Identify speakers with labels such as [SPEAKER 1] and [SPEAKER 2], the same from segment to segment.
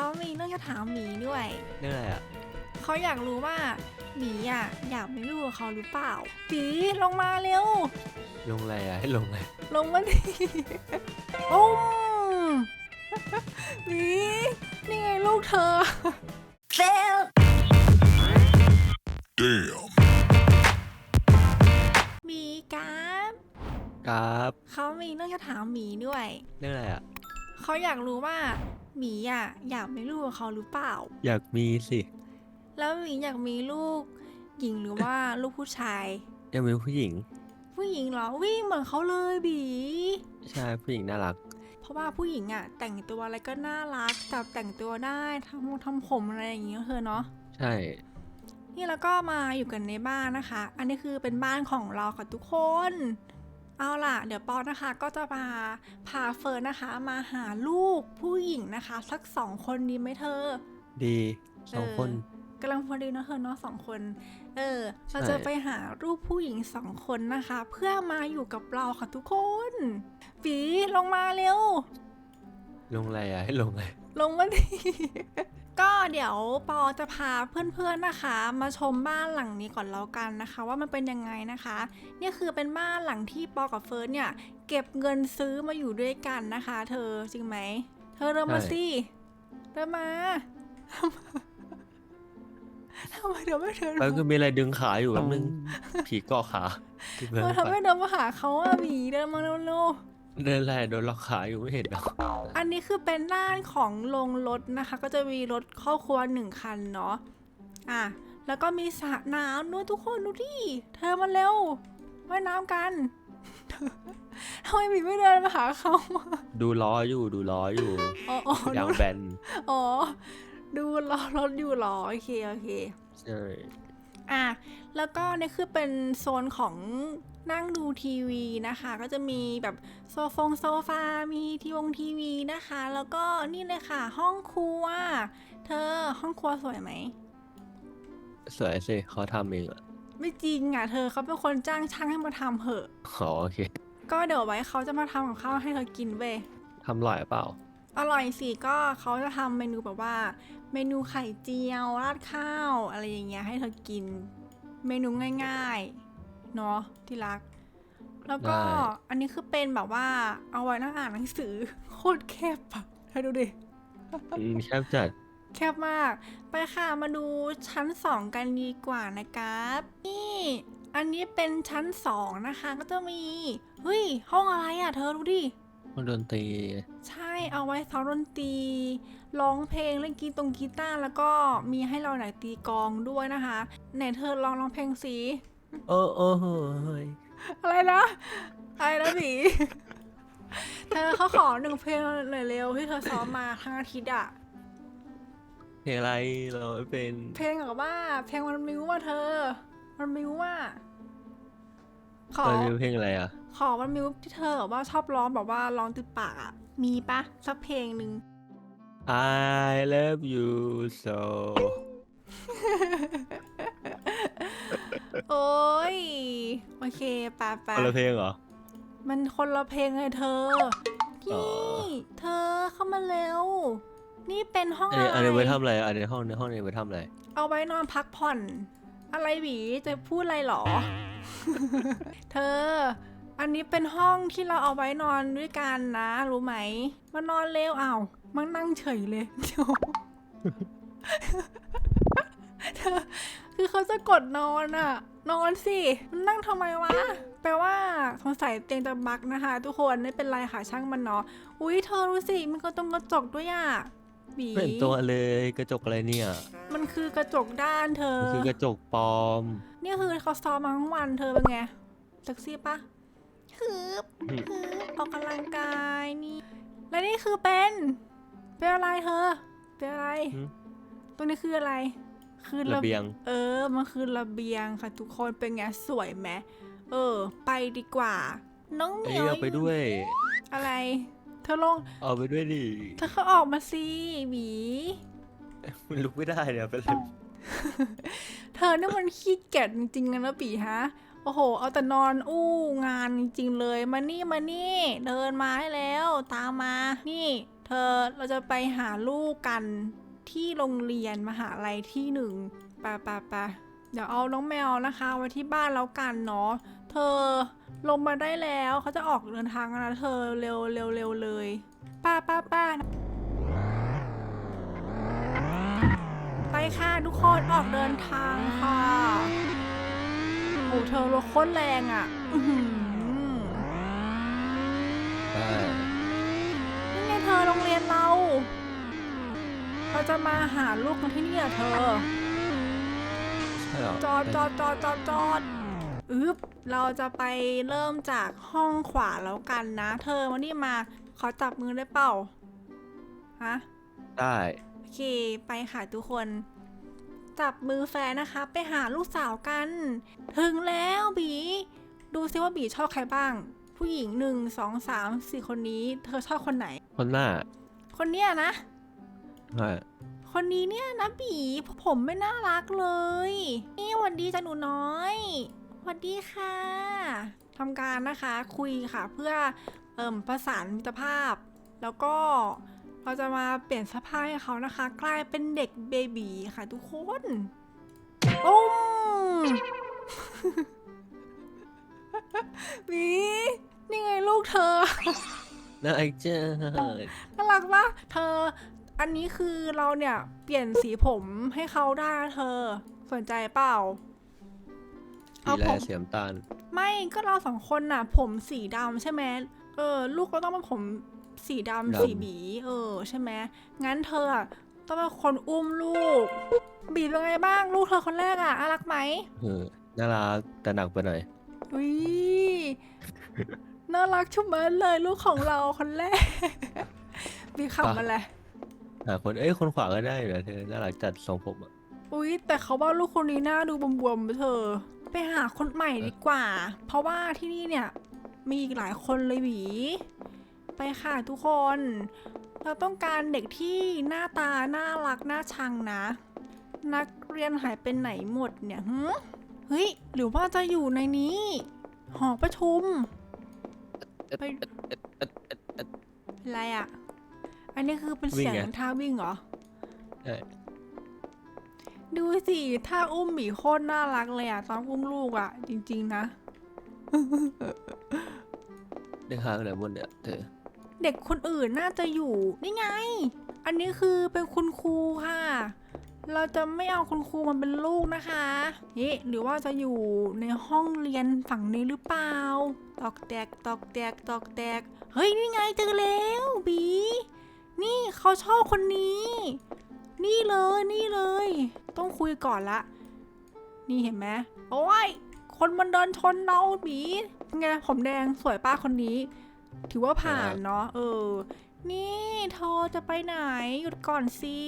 [SPEAKER 1] เขามีเรื่องจะถามหมีด้วย
[SPEAKER 2] เรื่องอะไรอะ
[SPEAKER 1] เขาอยากรู้ว่าหมีอะอยากมีลูกกับเขาหรือเปล่าปีลงมาเร็ว
[SPEAKER 2] ลงอะไรอะ ให้ลงอะไร
[SPEAKER 1] ลงมาดิโอ้มหมีนี่ไงลูกเธอ
[SPEAKER 3] Damn.
[SPEAKER 1] หมีการ์ด
[SPEAKER 2] ครับ
[SPEAKER 1] เขามีเรื่องจะถามหมีด้วย
[SPEAKER 2] เรื่องอะไรอะ
[SPEAKER 1] เขาอยากรู้ว่า หมีอะอยากมีลูกกับเขาหรือเปล่า
[SPEAKER 2] อยากมีสิ
[SPEAKER 1] แล้วหมีอยากมีลูกหญิงหรือว่าลูกผู้ชาย
[SPEAKER 2] อยากมีผู้หญิง
[SPEAKER 1] ผู้หญิงเหรอวิ่งเหมือนเขาเลยบี
[SPEAKER 2] ใช่ผู้หญิงน่ารัก
[SPEAKER 1] เพราะว่าผู้หญิงอะ แต่งตัวอะไรก็น่ารักจับแต่งตัวได้ทำทำผมอะไรอย่างเงี้ยเธอเนาะ
[SPEAKER 2] ใช่
[SPEAKER 1] นี่แล้วก็มาอยู่กันในบ้านนะคะ อันนี้คือเป็นบ้านของเราค่ะทุกคน เอาล่ะ เดี๋ยวปอนนะคะก็จะมาพาเฟิร์นนะคะ มาหาลูกผู้หญิงนะคะ สักสองคนดีไหมเธอ
[SPEAKER 2] ดีสอง
[SPEAKER 1] เออ
[SPEAKER 2] คน
[SPEAKER 1] กำลังพอดีเนอะเธอเนาะสองคน เออ
[SPEAKER 2] ใช่
[SPEAKER 1] เราจะไปหารูปผู้หญิงสองคนนะคะ เพื่อมาอยู่กับเราค่ะทุกคนปีลงมาเร็ว
[SPEAKER 2] ลงอะไรอะให้ลงอะไร
[SPEAKER 1] ลงมาดิ ก็เดี๋ยวปอจะพาเพื่อนๆนะคะ มาชมบ้านหลังนี้ก่อนแล้วกันนะคะ ว่ามันเป็นยังไงนะคะเนี่ยคือเป็นบ้านหลังที่ปอกับเฟิร์สเนี่ย เก็บเงินซื้อมาอยู่ด้วยกันนะคะ เธอจริงไหมเธอเริ่มมาสิเริ่มมาทำไมเดี๋ยวไม่เดิน
[SPEAKER 2] แล้วก็มีอะไรดึงขาอยู่แป๊บนึงผีเกาะขา
[SPEAKER 1] เออทำไมเดินมาหาเขาอะหมีเดินมาเร็วๆ
[SPEAKER 2] เดินอะไรโดนล็อกขาอยู่ไม่เห็นหรอ
[SPEAKER 1] อันนี้คือเป็นด้านของโรงรถนะคะ ก็จะมีรถครอบครัวหนึ่งคันเนาะอะแล้วก็มีสระน้ำด้วยทุกคนดูดิเธอมาเร็วว่ายน้ำกันทำไมหมีไม่เดินมาหาเขาอะ
[SPEAKER 2] ดูล้ออยู่ดูล้ออยู่
[SPEAKER 1] อ๋ออ๋อยา
[SPEAKER 2] งแบน
[SPEAKER 1] อ๋อ ดูรอรถอยู่เหรอโอเคโอเค
[SPEAKER 2] ใช่
[SPEAKER 1] อะแล้วก็นี่คือเป็นโซนของ นั่งดูทีวีนะคะ ก็จะมีแบบโซฟงโซฟา มีทีวงทีวีนะคะ แล้วก็นี่เลยค่ะ ห้องครัว เธอห้องครัวสวยไหม
[SPEAKER 2] สวยสิเขาทำเองอะ
[SPEAKER 1] ไม่จริงอะเธอเขาเป็นคนจ้างช่างให้มาทำเหอะ
[SPEAKER 2] อ๋อโอเค
[SPEAKER 1] ก็เดี๋ยวไว้เขาจะมาทำกับข้าวให้เธอกินเว้ย
[SPEAKER 2] ทำอร่อยเปล่า
[SPEAKER 1] อร่อยสิก็เขาจะทำเมนูแบบว่า เมนูไข่เจียวราดข้าว อะไรอย่างเงี้ยให้เธอกิน เมนูง่าย ๆ เนาะที่รัก แล้วก็
[SPEAKER 2] ได้
[SPEAKER 1] อันนี้คือเป็นแบบว่าเอาไว้นั่งอ่านหนังสือ โคตรแคบอะให้ดูดิ
[SPEAKER 2] อืมแคบจัด
[SPEAKER 1] แคบมาก ไปค่ะมาดูชั้นสองกันดีกว่านะครับนี่อันนี้เป็นชั้นสองนะคะก็จะมีเฮ้ยห้องอะไรอะเธอดูดิ
[SPEAKER 2] มันดนตรี
[SPEAKER 1] ใช่เอาไว้ซ้อมดนตรีร้องเพลงเล่นกีตงกีตาร์แล้วก็มีให้เราไหนตีกลองด้วยนะคะ ไหนเธอลองร้องเพลงสิ
[SPEAKER 2] เออเออเฮ้ย
[SPEAKER 1] อะไรนะอะไรนะหมีเธอเขาขอหนึ่งเพลงหน่อยเร็วที่เธอซ้อมมาทั้งอาทิตย์อะ
[SPEAKER 2] เพลงอะไรเราไม่เป็น
[SPEAKER 1] เพลงแบบว่า เพลงมันมิวว่าเธอ มันมิวว่า ขอ
[SPEAKER 2] เราจะเพลงอะไรอะ
[SPEAKER 1] ขอมันมิวที่เธอแบบว่าชอบร้องแบบว่าร้องติดปากอะมีปะสักเพลงหนึ่ง
[SPEAKER 2] I love you so
[SPEAKER 1] โอ้ย โอเคปะปะ
[SPEAKER 2] คนละเพลงเหรอ
[SPEAKER 1] มันคนละเพลงเลยเธอ
[SPEAKER 2] อ๋อ
[SPEAKER 1] นี่เธอเข้ามาเร็ว นี่เป็นห้อง
[SPEAKER 2] อัน
[SPEAKER 1] อะ
[SPEAKER 2] นี้
[SPEAKER 1] ไร
[SPEAKER 2] อันนี้ไว้ทำอะไรอันนี้ห้องในห้องนี้ไว้ทำอะไร
[SPEAKER 1] เอาไว้นอนพักผ่อน อะไรหวีจะพูดอะไรหรอ เธอ อันนี้เป็นห้องที่เราเอาไว้นอนด้วยกันนะ รู้ไหม มานอนเร็วอ้าวมันนั่งเฉยเลยเดี๋ยว เธอ คือเขาจะกดนอนอะนอนสิมันนั่งทำไมวะ แปลว่าสงสัยเตียงจะบักนะคะ ทุกคนไม่เป็นไรค่ะช่างมันเนาะอุ้ยเธอรู้สิมันก็ตรงกระจกด้วยอะบี
[SPEAKER 2] ไม่เห็นตัวเลยกระจกอะไรเนี่ย
[SPEAKER 1] มันคือกระจกด้านเธอ
[SPEAKER 2] มันคือกระจกปลอม
[SPEAKER 1] นี่คือเขาซ้อมมาทั้งวันเธอเป็นไงเซ็กซี่ปะฮึบ
[SPEAKER 2] อืม
[SPEAKER 1] ฮึบออกกำลังกายนี่ และนี่คือเป็น เป็นอะไรเธอ เป็นอะไร
[SPEAKER 2] หืม
[SPEAKER 1] ตรงนี้คืออะไร คือ
[SPEAKER 2] ระเบียง
[SPEAKER 1] เออ มันคือระเบียงค่ะทุกคนเป็นไงสวยไหมเออ ไปดีกว่า น้องเหมี
[SPEAKER 2] เอ้
[SPEAKER 1] ย
[SPEAKER 2] ยวเอาไปด้วย
[SPEAKER 1] อะไร เธอลง
[SPEAKER 2] เอาไปด้วยดิ
[SPEAKER 1] เธอเขาออกมาสิหวี
[SPEAKER 2] มันลุกไม่ได้เนี่ยเป็นไร
[SPEAKER 1] เธอนี่มันขี้เกียจจริงๆนะปีฮะโอ้โห เอาแต่นอนอู้งานจริงๆเลย มานี่มานี่ เดินมาให้แล้ว ตามมา นี่ เธอเราจะไปหาลูกกัน ที่โรงเรียนมหาลัยที่หนึ่งไปไปไปเดี๋ยวเอาน้องแมวนะคะไว้ที่บ้านแล้วกันเนาะ เธอลงมาได้แล้วเขาจะออกเดินทางกันนะเธอเร็วเร็วเร็วเลยป้าป้าป้าไปค่ะทุกคนออกเดินทางค่ะโอ้เธอรถโคตรแรงอะอื้อหือ
[SPEAKER 2] ได้
[SPEAKER 1] นี่ไงเธอโรงเรียนเรา เราจะมาหาลูกกันที่นี่อะเธอ
[SPEAKER 2] ใช่เหรอ
[SPEAKER 1] จอดจอดจอดจอดจอดอึ๊บเราจะไปเริ่มจากห้องขวาแล้วกันนะ เธอมานี่มาขอจับมือได้เปล่าฮะ
[SPEAKER 2] ได้
[SPEAKER 1] โอเค ไปค่ะทุกคน จับมือแฟนนะคะ ไปหาลูกสาวกัน ถึงแล้วบี ดูซิว่าบีชอบใครบ้าง ผู้หญิงหนึ่งสองสามสี่คนนี้ เธอชอบคนไหน
[SPEAKER 2] คนหน้า
[SPEAKER 1] คนเนี้ยนะ
[SPEAKER 2] ใช่
[SPEAKER 1] คนนี้เนี่ยนะบีผมไม่น่ารักเลย นี่หวัดดีจ้าหนูน้อยหวัดดีค่ะทำการนะคะคุยค่ะเพื่อเอิ่มประสานมิตรภาพ แล้วก็เราจะมาเปลี่ยนเสภาพให้เขานะคะ กลายเป็นเด็กเบบีค่ะทุกคนอุ้มบีนี่ไงลูกเธอ
[SPEAKER 2] น่าไอเจ้า
[SPEAKER 1] น่ารักปะเธอ อันนี้คือเราเนี่ยเปลี่ยนสีผมให้เขาได้นะเธอ สนใจเปล่า
[SPEAKER 2] สี
[SPEAKER 1] เอา
[SPEAKER 2] แล
[SPEAKER 1] ผม
[SPEAKER 2] เสียมตาล
[SPEAKER 1] ไม่ก็เราสองคนน่ะ ผมสีดำใช่ไหมเออ ลูกก็ต้องเป็นผมสีดำ
[SPEAKER 2] ดำ
[SPEAKER 1] สีบี เออ ใช่ไหมงั้นเธออะต้องเป็นคนอุ้มลูก บีเป็นไงบ้างลูกเธอคนแรกอะน่ารักไหม
[SPEAKER 2] เออน่ารักแต่หนักไปหน่อย
[SPEAKER 1] อุ้ยน่ารักชุบเบิร์เลยลูกของเราคนแรก บีขับมาเลย
[SPEAKER 2] หาคนเอ้ยคนขวาก็ได้อยู่นะเธอน่ารักจัดทรงผมอะ
[SPEAKER 1] อุ๊ย แต่เขาว่าลูกคนนี้หน้าดูบวมๆไปเธอ ไปหาคนใหม่ดีกว่า เพราะว่าที่นี่เนี่ย มีอีกหลายคนเลยหวี ไปค่ะทุกคน เราต้องการเด็กที่หน้าตา น่ารัก น่าชังนะ นักเรียนหายไปไหนหมดเนี่ยหึเฮ้ย หรือว่าจะอยู่ในนี้ หอประชุม ไปอะไรอะ อันนี้คือเป็นเสียง
[SPEAKER 2] วิ่งไง
[SPEAKER 1] ท่าวิ่งเหรอ
[SPEAKER 2] ใช่
[SPEAKER 1] ดูสิถ้าอุ้มหมีโคตรน่ารักเลยอะตอนอุ้มลูกอะจริง ๆ นะ
[SPEAKER 2] เด็กหาไปไหนหมดเนี่ยเธอ
[SPEAKER 1] เด็กคนอื่นน่าจะอยู่นี่ไง อันนี้คือเป็นคุณครูค่ะ เราจะไม่เอาคุณครูมันเป็นลูกนะคะนี่หรือว่าจะอยู่ในห้องเรียนฝั่งนี้หรือเปล่า ตอกแตกตอกแตกตอกแตก เฮ้ยนี่ไงเจอแล้วบี นี่เขาชอบคนนี้ นี่เลยนี่เลย ต้องคุยก่อนละ นี่เห็นไหมโอ้ยคนมันเดินชนเราบีไงผมแดงสวยป้าคนนี้ ถือว่าผ่านเนาะเออ นี่เธอจะไปไหนหยุดก่อนสิ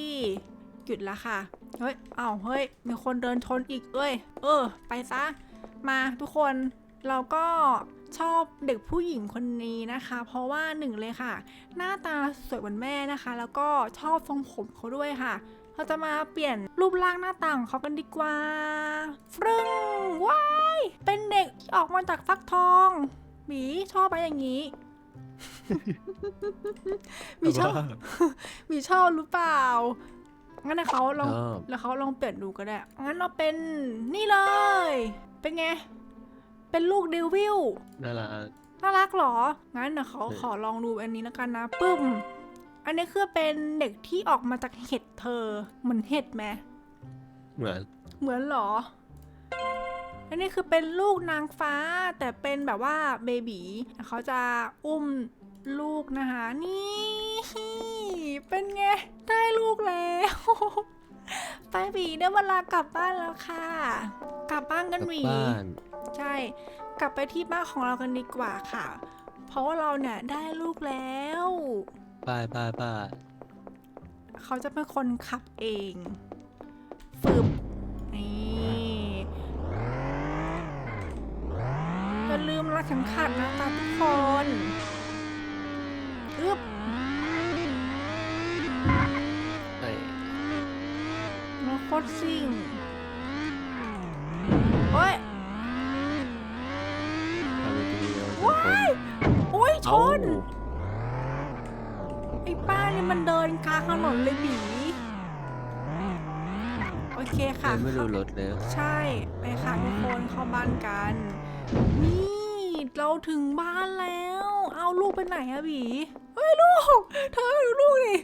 [SPEAKER 1] หยุดละค่ะ เฮ้ยเอ้าเฮ้ย มีคนเดินชนอีกเอ้ย เออ ไปซะ มาทุกคนเราก็ ชอบเด็กผู้หญิงคนนี้นะคะ เพราะว่าหนึ่งเลยค่ะ หน้าตาสวยเหมือนแม่นะคะ แล้วก็ชอบทรงผมเขาด้วยค่ะ เราจะมาเปลี่ยนรูปร่างหน้าตาของเขากันดีกว่าฟรึงว้ายเป็นเด็กที่ออกมาจากฟักทองหมีชอบไปอย่างนี้หมีชอบหมีชอบหรือเปล่างั้นนะเขาลอง
[SPEAKER 2] ชอบ
[SPEAKER 1] แล้วเขาลองเปลี่ยนดูก็ได้ งั้นเราเป็นนี่เลย เป็นไง เป็นลูกเดวิล
[SPEAKER 2] น่ารัก
[SPEAKER 1] น่ารักเหรอ งั้นเดี๋ยวเขา
[SPEAKER 2] เออ
[SPEAKER 1] ขอลองดูอันนี้แล้วกันนะปึ้ม อันนี้คือเป็นเด็กที่ออกมาจากเห็ดเธอ เหมือนเห็ดไหม
[SPEAKER 2] เหมือน
[SPEAKER 1] เหมือนเหรอ อันนี้คือเป็นลูกนางฟ้าแต่เป็นแบบว่าเบบีเขาจะอุ้มลูกนะคะ นี่ เป็นไง ได้ลูกแล้ว ไปหวีได้เวลากลับบ้านแล้วค่ะ กลับบ้าน
[SPEAKER 2] ก
[SPEAKER 1] กั
[SPEAKER 2] ลั
[SPEAKER 1] น
[SPEAKER 2] บ
[SPEAKER 1] หวี
[SPEAKER 2] บ้าน
[SPEAKER 1] ใช่ กลับไปที่บ้านของเรากันดีกว่าค่ะ เพราะว่าเราเนี่ยได้ลูกแล้ว
[SPEAKER 2] ป้ายป้ายป้าย
[SPEAKER 1] เขาจะเป็นคนขับเองฝึบนี่อย่าลืมรักเข็มขัดนะคะทุกคนอึบ
[SPEAKER 2] ไอ้
[SPEAKER 1] รถโคตรซิ่งโอ้ย
[SPEAKER 2] ทำเป็นตัวเดียว
[SPEAKER 1] ว้ายโอ้ยช
[SPEAKER 2] เอ้าน
[SPEAKER 1] ไออ้ป้านี่มันเดินกลางถนนเลยบีโอเคค่ะ
[SPEAKER 2] เลยไม่รู้รถเลย
[SPEAKER 1] ใช่ ไปค่ะทุกคนเข้าบ้านกัน นี่ เราถึงบ้านแล้ว เอาลูกไปไหนอะบีเฮ้ยลูก เธอดูลูกดิ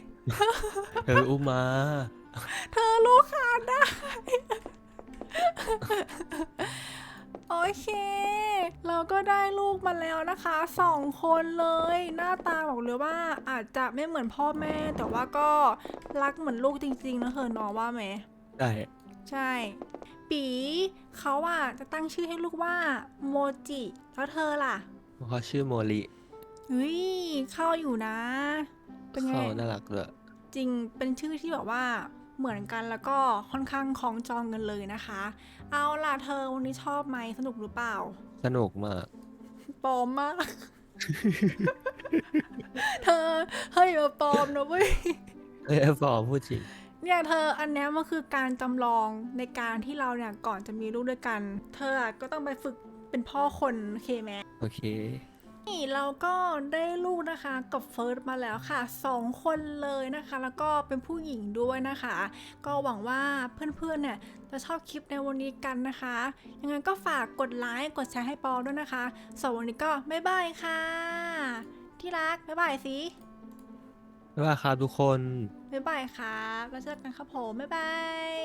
[SPEAKER 2] เธออุ้มมา
[SPEAKER 1] เธ โอเค เราก็ได้ลูกมาแล้วนะคะสองคนเลย หน้าตาบอกเลยว่าอาจจะไม่เหมือนพ่อแม่ แต่ว่าก็รักเหมือนลูกจริงๆนะเธอน้องว่าไหม
[SPEAKER 2] ได้
[SPEAKER 1] ใช่ ปีเขาอะจะตั้งชื่อให้ลูกว่าโมจิ แล้วเธอล่ะ
[SPEAKER 2] เขาชื่อโมริ
[SPEAKER 1] เฮ้ยเข้าอยู่นะ เป็นไง
[SPEAKER 2] เขาน่ารักด้วย
[SPEAKER 1] จริงเป็นชื่อที่แบบว่า เหมือนกันแล้วก็ค่อนข้างคล้องจองกันเลยนะคะ เอาล่ะเธอวันนี้ชอบไหมสนุกหรือเปล่า
[SPEAKER 2] สนุกมาก
[SPEAKER 1] ปลอมมาก เธอเฮ้ยมาปลอมนะเว้ย
[SPEAKER 2] เอ้ยฟอร์มพูดจริง
[SPEAKER 1] เนี่ยเธออันเนี้ยมันคือการจำลองในการที่เราเนี่ยก่อนจะมีลูกด้วยกัน เธออะก็ต้องไปฝึกเป็นพ่อคนโอเคไหม
[SPEAKER 2] โอเค
[SPEAKER 1] นี่เราก็ได้ลูกนะคะกับเฟิร์สมาแล้วค่ะสองคนเลยนะคะ แล้วก็เป็นผู้หญิงด้วยนะคะ ก็หวังว่าเพื่อนๆเนี่ยจะชอบคลิปในวันนี้กันนะคะ ยังไงก็ฝากกดไลค์กดแชร์ให้ปอด้วยนะคะสำหรับวันนี้ก็บ๊ายบายค่ะ ที่รักบ๊ายบายสิ
[SPEAKER 2] ไม่ว่าครับทุกคน
[SPEAKER 1] บ๊ายบายครับแล้วเจอกันครับผมบ๊ายบาย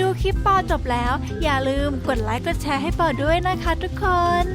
[SPEAKER 1] ดูคลิปปอจบแล้ว อย่าลืมกดไลค์กดแชร์ให้ปอด้วยนะคะทุกคน